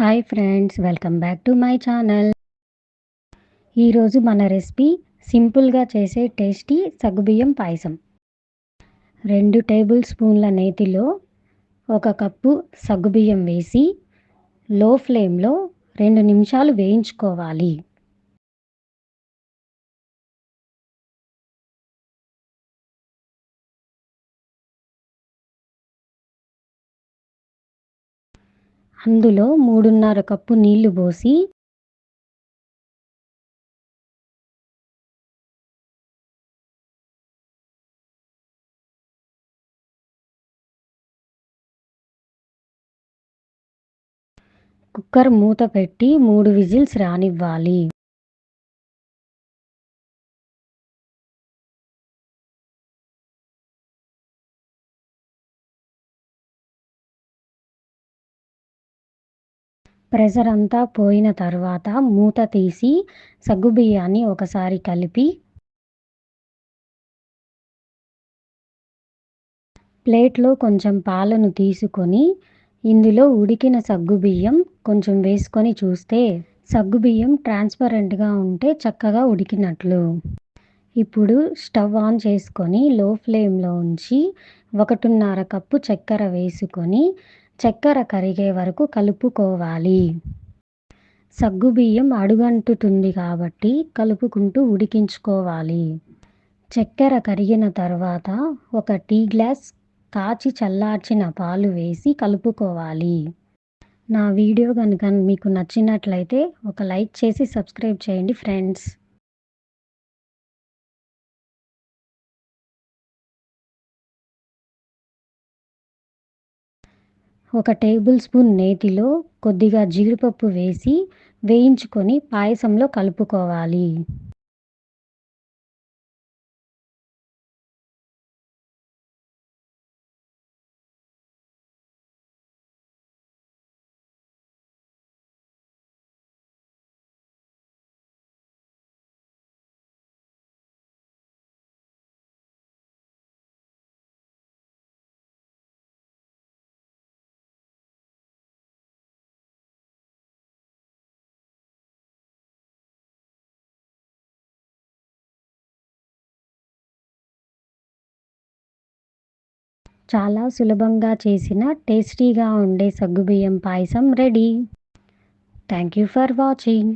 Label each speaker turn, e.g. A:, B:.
A: Hi friends welcome back to my channel. ఈరోజు మన recipe సింపుల్గా చేసే టేస్టీ సగ్గుబియ్యం పాయసం. రెండు టేబుల్ స్పూన్ల నేతిలో ఒక కప్పు సగ్గుబియ్యం వేసి లో ఫ్లేమ్లో రెండు నిమిషాలు వేయించుకోవాలి. అందులో మూడున్నర కప్పు నీళ్ళు పోసి కుక్కర్ మూత పెట్టి మూడు విజిల్స్ రానివ్వాలి. ప్రెషర్ అంతా పోయిన తర్వాత మూత తీసి సగ్గుబియ్యాన్ని ఒకసారి కలిపి ప్లేట్లో కొంచెం పాలను తీసుకొని ఇందులో ఉడికిన సగ్గుబియ్యం కొంచెం వేసుకొని చూస్తే సగ్గుబియ్యం ట్రాన్స్పరెంట్గా ఉంటే చక్కగా ఉడికినట్లు. ఇప్పుడు స్టవ్ ఆన్ చేసుకొని లో ఫ్లేమ్లో ఉంచి ఒకటిన్నర కప్పు చక్కెర వేసుకొని చక్కెర కరిగే వరకు కలుపుకోవాలి. సగ్గుబియ్యం అడుగంటుతుంది కాబట్టి కలుపుకుంటూ ఉడికించుకోవాలి. చక్కెర కరిగిన తర్వాత ఒక టీ గ్లాస్ కాచి చల్లార్చిన పాలు వేసి కలుపుకోవాలి. నా వీడియో కనుక మీకు నచ్చినట్లయితే ఒక లైక్ చేసి సబ్స్క్రైబ్ చేయండి ఫ్రెండ్స్. ఒక టేబుల్ స్పూన్ నేతిలో కొద్దిగా జీడిపప్పు వేసి వేయించుకొని పాయసంలో కలుపుకోవాలి. చాలా సులభంగా చేసిన టేస్టీగా ఉండే సగ్గుబియ్యం payasam ready. Thank you for watching.